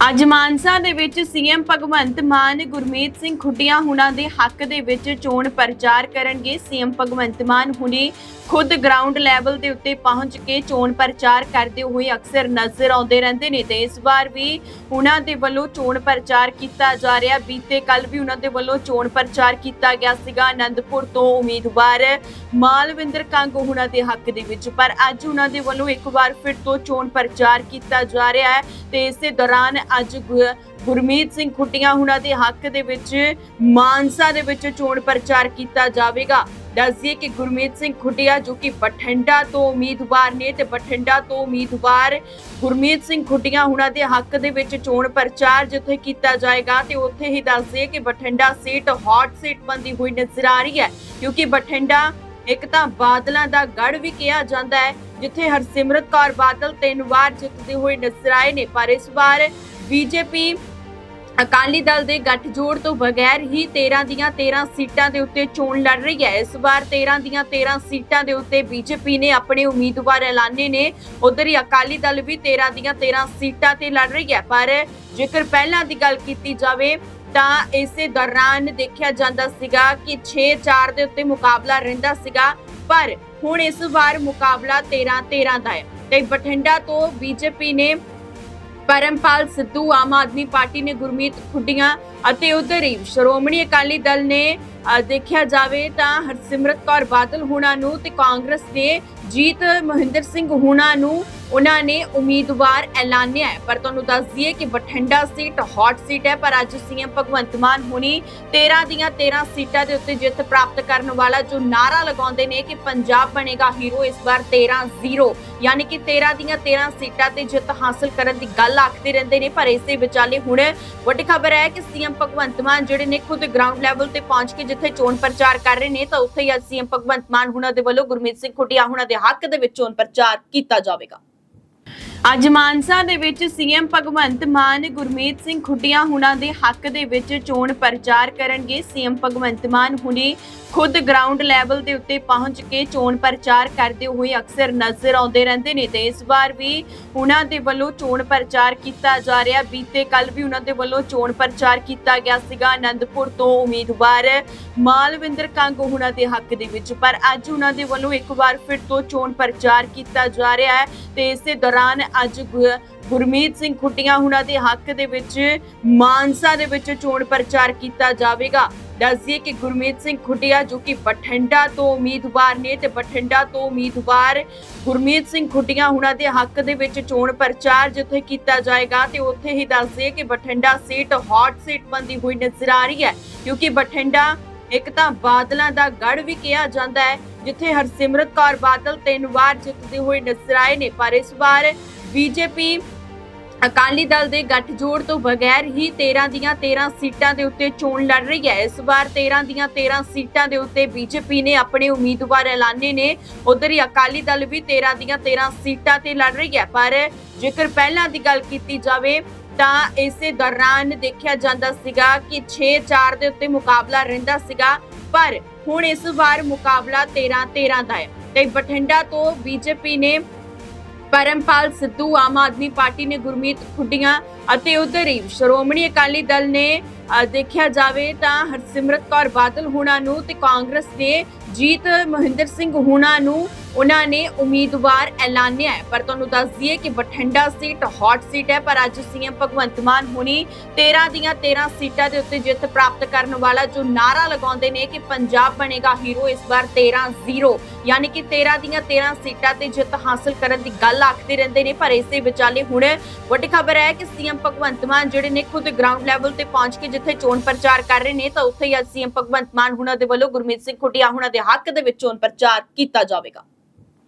ਅੱਜ ਮਾਨਸਾ ਦੇ ਵਿੱਚ ਸੀਐਮ ਭਗਵੰਤ ਮਾਨ, ਗੁਰਮੀਤ ਸਿੰਘ ਖੁੱਡੀਆਂ ਹੁਣਾਂ ਦੇ ਹੱਕ ਦੇ ਵਿੱਚ ਚੋਣ ਪ੍ਰਚਾਰ ਕਰਨਗੇ। ਸੀਐਮ ਭਗਵੰਤ ਮਾਨ ਹੁਣੇ ਖੁਦ ਗਰਾਊਂਡ ਲੈਵਲ ਦੇ ਉੱਤੇ ਪਹੁੰਚ ਕੇ ਚੋਣ ਪ੍ਰਚਾਰ ਕਰਦੇ ਹੋਏ ਅਕਸਰ ਨਜ਼ਰ ਆਉਂਦੇ ਰਹਿੰਦੇ ਨੇ ਤੇ ਇਸ ਵਾਰ ਵੀ ਉਹਨਾਂ ਦੇ ਵੱਲੋਂ ਚੋਣ ਪ੍ਰਚਾਰ ਕੀਤਾ ਜਾ ਰਿਹਾ। ਬੀਤੇ ਕੱਲ ਵੀ ਉਹਨਾਂ ਦੇ ਵੱਲੋਂ ਚੋਣ ਪ੍ਰਚਾਰ ਕੀਤਾ ਗਿਆ ਸੀਗਾ। ਆਨੰਦਪੁਰ ਤੋਂ ਉਮੀਦਵਾਰ ਮਾਲਵਿੰਦਰ ਕੰਗ ਉਹਨਾਂ ਦੇ ਹੱਕ ਦੇ ਵਿੱਚ। ਪਰ ਅੱਜ ਉਹਨਾਂ ਦੇ ਵੱਲੋਂ ਇੱਕ ਵਾਰ ਫਿਰ ਤੋਂ ਚੋਣ ਪ੍ਰਚਾਰ ਕੀਤਾ ਜਾ ਰਿਹਾ ਹੈ ਤੇ ਇਸੇ ਦੌਰਾਨ ਅੱਜ ਗੁਰਮੀਤ ਸਿੰਘ ਖੁੱਟੀਆਂ ਹੁਣਾਂ ਦੇ ਹੱਕ ਦੇ ਵਿੱਚ ਮਾਨਸਾ ਦੇ ਵਿੱਚ ਚੋਣ ਪ੍ਰਚਾਰ ਕੀਤਾ ਜਾਵੇਗਾ। ਦੱਸਦੀਏ ਕਿ ਗੁਰਮੀਤ ਸਿੰਘ ਖੁੱਟੀਆ ਜੋ ਕਿ ਬਠਿੰਡਾ ਤੋਂ ਉਮੀਦਵਾਰ ਨੇ ਤੇ ਬਠਿੰਡਾ ਤੋਂ ਉਮੀਦਵਾਰ ਗੁਰਮੀਤ ਸਿੰਘ ਖੁੱਟੀਆਂ ਹੁਣਾਂ ਦੇ ਹੱਕ ਦੇ ਵਿੱਚ ਚੋਣ ਪ੍ਰਚਾਰ ਜਿੱਥੇ ਕੀਤਾ ਜਾਏਗਾ ਤੇ ਉੱਥੇ ਹੀ ਦੱਸਦੀਏ ਕਿ ਬਠਿੰਡਾ ਸੀਟ, ਹੌਟ ਸੀਟ ਬੰਦੀ ਹੋਈ ਨਜ਼ਰ ਆ ਰਹੀ ਹੈ। ਕਿਉਂਕਿ ਬਠਿੰਡਾ ਇੱਕ ਤਾਂ ਬਾਦਲਾਂ ਦਾ ਗੜ ਵੀ ਕਿਹਾ ਜਾਂਦਾ ਹੈ, ਜਿੱਥੇ ਹਰਸਿਮਰਤ ਕੌਰ ਬਾਦਲ ਤਿੰਨ ਵਾਰ ਜਿੱਤਦੇ ਹੋਏ ਨਜ਼ਰ ਆਏ ਨੇ, ਪਰ ਇਸ ਵਾਰ ਬੀਜੇਪੀ ਅਕਾਲੀ ਦਲ ਦੇ ਗੱਠਜੋੜ ਤੋਂ ਬਗੈਰ ਹੀ 13 ਦੀਆਂ 13 ਸੀਟਾਂ ਦੇ ਉੱਤੇ ਚੋਣ ਲੜ ਰਹੀ ਹੈ। ਇਸ ਵਾਰ 13 ਦੀਆਂ 13 ਸੀਟਾਂ ਦੇ ਉੱਤੇ ਬੀਜੇਪੀ ਨੇ ਆਪਣੇ ਉਮੀਦਵਾਰ ਐਲਾਨੇ ਨੇ। ਉਧਰ ਹੀ ਅਕਾਲੀ ਦਲ ਵੀ 13 ਦੀਆਂ 13 ਸੀਟਾਂ ਤੇ ਲੜ ਰਹੀ ਹੈ, ਪਰ ਜੇਕਰ ਪਹਿਲਾਂ ਦੀ ਗੱਲ ਕੀਤੀ ਜਾਵੇ ਤਾਂ ਇਸੇ ਦੌਰਾਨ ਦੇਖਿਆ ਜਾਂਦਾ ਸੀਗਾ ਕਿ 6-4 ਦੇ ਉੱਤੇ ਮੁਕਾਬਲਾ ਰਹਿੰਦਾ ਸੀਗਾ, ਪਰ ਹੁਣ ਇਸ ਵਾਰ ਮੁਕਾਬਲਾ 13-13 ਦਾ ਹੈ। ਤੇ ਬਠਿੰਡਾ ਤੋਂ ਬੀਜੇਪੀ ਨੇ ਪਰਮਪਾਲ ਸਿੱਧੂ, ਆਮ ਆਦਮੀ ਪਾਰਟੀ ਨੇ ਗੁਰਮੀਤ ਖੁੱਡੀਆਂ ਅਤੇ ਉਧਰ ਹੀ ਸ਼੍ਰੋਮਣੀ ਅਕਾਲੀ ਦਲ ਨੇ ਦੇਖਿਆ ਜਾਵੇ ਤਾਂ ਹਰਸਿਮਰਤ ਕੌਰ ਬਾਦਲ ਹੁਣਾਂ ਨੂੰ ਤੇ ਕਾਂਗਰਸ ਨੇ ਜੀਤ ਮਹਿੰਦਰ ਸਿੰਘ ਹੁਣਾਂ ਨੂੰ ਉਹਨਾਂ ਨੇ ਉਮੀਦਵਾਰ ਐਲਾਨਿਆ ਪਰ ਤੁਹਾਨੂੰ ਦੱਸ ਦਈਏ ਕਿ ਬਠਿੰਡਾ ਸੀਟ ਹੌਟ ਸੀਟ ਹੈ, ਪਰ ਅੱਜ ਸੀਐਮ ਭਗਵੰਤ ਮਾਨ ਹੁਣੀ 13 ਦੀਆਂ 13 ਸੀਟਾਂ ਦੇ ਉੱਤੇ ਜਿੱਤ ਪ੍ਰਾਪਤ ਕਰਨ ਵਾਲਾ ਜੋ ਨਾਰਾ ਲਗਾਉਂਦੇ ਨੇ ਕਿ ਪੰਜਾਬ ਬਣੇਗਾ ਹੀਰੋ, ਇਸ ਵਾਰ 13-0 ਯਾਨੀ ਕਿ 13 ਦੀਆਂ 13 ਸੀਟਾਂ ਤੇ ਜਿੱਤ ਹਾਸਲ ਕਰਨ ਦੀ ਗੱਲ ਆਖਦੇ ਰਹਿੰਦੇ ਨੇ, ਪਰ ਇਸੇ ਵਿਚਾਲੇ ਹੁਣ ਵੱਡੀ ਖਬਰ ਹੈ ਕਿ ਸੀਐਮ ਭਗਵੰਤ ਮਾਨ ਜਿਹੜੇ ਨੇ ਖੁਦ ਗਰਾਊਂਡ ਲੈਵਲ ਤੇ ਪਹੁੰਚ ਕੇ ਜਿੱਥੇ ਚੋਣ ਪ੍ਰਚਾਰ ਕਰ ਰਹੇ ਨੇ, ਤਾਂ ਉੱਥੇ ਹੀ ਅੱਜ ਸੀਐਮ ਭਗਵੰਤ ਮਾਨ ਹੁਣਾਂ ਦੇ ਵੱਲੋਂ ਗੁਰਮੀਤ ਸਿੰਘ ਖੁੱਡੀਆ ਹੁਣਾਂ ਦੇ ਹੱਕ ਦੇ ਵਿੱਚ ਚੋਣ ਪ੍ਰਚਾਰ ਕੀਤਾ ਜਾਵੇਗਾ। ਅੱਜ ਮਾਨਸਾ ਦੇ ਵਿੱਚ ਸੀਐਮ ਭਗਵੰਤ ਮਾਨ, ਗੁਰਮੀਤ ਸਿੰਘ ਖੁੱਡੀਆਂ ਹੁਣਾਂ ਦੇ ਹੱਕ ਦੇ ਵਿੱਚ ਚੋਣ ਪ੍ਰਚਾਰ ਕਰਨਗੇ। ਸੀਐਮ ਭਗਵੰਤ ਮਾਨ ਹੁਣੇ ਖੁਦ ਗਰਾਊਂਡ ਲੈਵਲ ਦੇ ਉੱਤੇ ਪਹੁੰਚ ਕੇ ਚੋਣ ਪ੍ਰਚਾਰ ਕਰਦੇ ਹੋਏ ਅਕਸਰ ਨਜ਼ਰ ਆਉਂਦੇ ਰਹਿੰਦੇ ਨੇ ਤੇ ਇਸ ਵਾਰ ਵੀ ਉਹਨਾਂ ਦੇ ਵੱਲੋਂ ਚੋਣ ਪ੍ਰਚਾਰ ਕੀਤਾ ਜਾ ਰਿਹਾ। ਬੀਤੇ ਕੱਲ ਵੀ ਉਹਨਾਂ ਦੇ ਵੱਲੋਂ ਚੋਣ ਪ੍ਰਚਾਰ ਕੀਤਾ ਗਿਆ ਸੀਗਾ। ਅਨੰਦਪੁਰ ਤੋਂ ਉਮੀਦਵਾਰ ਮਾਲਵਿੰਦਰ ਕੰਗ ਉਹਨਾਂ ਦੇ ਹੱਕ ਦੇ ਵਿੱਚ। ਪਰ ਅੱਜ ਉਹਨਾਂ ਦੇ ਵੱਲੋਂ ਇੱਕ ਵਾਰ ਫਿਰ ਤੋਂ ਚੋਣ ਪ੍ਰਚਾਰ ਕੀਤਾ ਜਾ ਰਿਹਾ ਹੈ ਤੇ ਇਸੇ ਦੌਰਾਨ ਅੱਜ ਗੁਰਮੀਤ ਸਿੰਘ ਖੁੱਟੀਆਂ ਹੁਣਾਂ ਦੇ ਹੱਕ ਦੇ ਵਿੱਚ ਮਾਨਸਾ ਦੇ ਵਿੱਚ ਚੋਣ ਪ੍ਰਚਾਰ ਕੀਤਾ ਜਾਵੇਗਾ। ਦੱਸਦੀਏ ਕਿ ਗੁਰਮੀਤ ਸਿੰਘ ਖੁੱਟੀਆ, ਜੋ ਕਿ ਬਠਿੰਡਾ ਤੋਂ ਉਮੀਦਵਾਰ ਨੇ ਤੇ ਬਠਿੰਡਾ ਤੋਂ ਉਮੀਦਵਾਰ ਗੁਰਮੀਤ ਸਿੰਘ ਖੁੱਟੀਆਂ ਹੁਣਾਂ ਦੇ ਹੱਕ ਦੇ ਵਿੱਚ ਚੋਣ ਪ੍ਰਚਾਰ ਜਿੱਥੇ ਕੀਤਾ ਜਾਏਗਾ ਤੇ ਉੱਥੇ ਹੀ ਦੱਸਦੀਏ ਕਿ ਬਠਿੰਡਾ ਸੀਟ ਹੌਟ ਸੀਟ ਬੰਦੀ ਹੋਈ ਨਜ਼ਰ ਆ ਰਹੀ ਹੈ। ਕਿਉਂਕਿ ਬਠਿੰਡਾ ਇੱਕ ਤਾਂ ਬਾਦਲਾਂ ਦਾ ਗੜ ਵੀ ਕਿਹਾ ਜਾਂਦਾ ਹੈ, ਜਿੱਥੇ ਹਰਸਿਮਰਤ ਕੌਰ ਬਾਦਲ ਤਿੰਨ ਵਾਰ ਜਿੱਤਦੇ ਹੋਏ ਨਜ਼ਰ ਆਏ ਨੇ, ਪਰ ਇਸ ਵਾਰ ਬੀਜੇਪੀ ਅਕਾਲੀ ਦਲ ਦੇ ਗੱਠਜੋੜ ਤੋਂ ਬਗੈਰ ਹੀ 13 ਦੀਆਂ 13 ਸੀਟਾਂ ਦੇ ਉੱਤੇ ਚੋਣ ਲੜ ਰਹੀ ਹੈ। ਇਸ ਵਾਰ 13 ਦੀਆਂ 13 ਸੀਟਾਂ ਦੇ ਉੱਤੇ ਬੀਜੇਪੀ ਨੇ ਆਪਣੇ ਉਮੀਦਵਾਰ ਐਲਾਨੇ ਨੇ। ਉਧਰ ਹੀ ਅਕਾਲੀ ਦਲ ਵੀ 13 ਦੀਆਂ 13 ਸੀਟਾਂ ਤੇ ਲੜ ਰਹੀ ਹੈ। ਪਰ ਜੇਕਰ ਪਹਿਲਾਂ ਦੀ ਗੱਲ ਕੀਤੀ ਜਾਵੇ ਤਾਂ ਇਸੇ ਦੌਰਾਨ ਦੇਖਿਆ ਜਾਂਦਾ ਸੀਗਾ ਕਿ 6-4 ਦੇ ਉੱਤੇ ਮੁਕਾਬਲਾ ਰਹਿੰਦਾ ਸੀਗਾ। ਪਰ ਹੁਣ ਇਸ ਵਾਰ ਮੁਕਾਬਲਾ 13-13 ਦਾ ਹੈ। ਤੇ ਬਠਿੰਡਾ ਤੋਂ ਬੀਜੇਪੀ ਨੇ ਪਰਮਪਾਲ ਸਿੱਧੂ ਆਮ ਆਦਮੀ ਪਾਰਟੀ ਨੇ ਗੁਰਮੀਤ ਖੁੱਡੀਆਂ ਅਤੇ ਉਧਰ ਹੀ ਸ਼੍ਰੋਮਣੀ ਅਕਾਲੀ ਦਲ ਨੇ ਦੇਖਿਆ ਜਾਵੇ ਤਾਂ ਹਰਸਿਮਰਤ ਕੌਰ ਬਾਦਲ ਹੁਣਾਂ ਨੂੰ ਤੇ ਕਾਂਗਰਸ ਨੇ ਜੀਤ ਮਹਿੰਦਰ ਸਿੰਘ ਹੁਣਾਂ ਨੂੰ ਉਹਨਾਂ ਨੇ ਉਮੀਦਵਾਰ ਐਲਾਨਿਆ ਹੈ। ਪਰ ਤੁਹਾਨੂੰ ਦੱਸ ਦਈਏ ਕਿ ਬਠਿੰਡਾ ਸੀਟ ਹੌਟ ਸੀਟ ਹੈ, ਪਰ ਅੱਜ ਸੀਐਮ ਭਗਵੰਤ ਮਾਨ ਹੁਣੀ 13 ਦੀਆਂ 13 ਸੀਟਾਂ ਦੇ ਉੱਤੇ ਜਿੱਤ ਪ੍ਰਾਪਤ ਕਰਨ ਵਾਲਾ ਜੋ ਨਾਰਾ ਲਗਾਉਂਦੇ ਨੇ ਕਿ ਪੰਜਾਬ ਬਣੇਗਾ ਹੀਰੋ, ਇਸ ਵਾਰ 13-0 ਯਾਨੀ ਕਿ 13 ਦੀਆਂ 13 ਸੀਟਾਂ ਤੇ ਜਿੱਤ ਹਾਸਲ ਕਰਨ ਦੀ ਗੱਲ ਆਖਦੇ ਰਹਿੰਦੇ ਨੇ, ਪਰ ਇਸੇ ਵਿਚਾਲੇ ਹੁਣ ਵੱਡੀ ਖਬਰ ਹੈ ਕਿ ਸੀਐਮ ਭਗਵੰਤ ਮਾਨ ਜਿਹੜੇ ਨੇ ਖੁਦ ਗਰਾਊਂਡ ਲੈਵਲ ਤੇ ਪਹੁੰਚ ਕੇ ਜਿੱਥੇ ਚੋਣ ਪ੍ਰਚਾਰ ਕਰ ਰਹੇ ਨੇ, ਤਾਂ ਉੱਥੇ ਹੀ ਅੱਜ ਸੀਐਮ ਭਗਵੰਤ ਮਾਨ ਹੁਣਾਂ ਦੇ ਵੱਲੋਂ ਗੁਰਮੀਤ ਸਿੰਘ ਖੁੱਡੀਆ ਹੁਣਾਂ ਦੇ ਹੱਕ ਦੇ ਵਿੱਚ ਚੋਣ ਪ੍ਰਚਾਰ ਕੀਤਾ ਜਾਵੇਗਾ।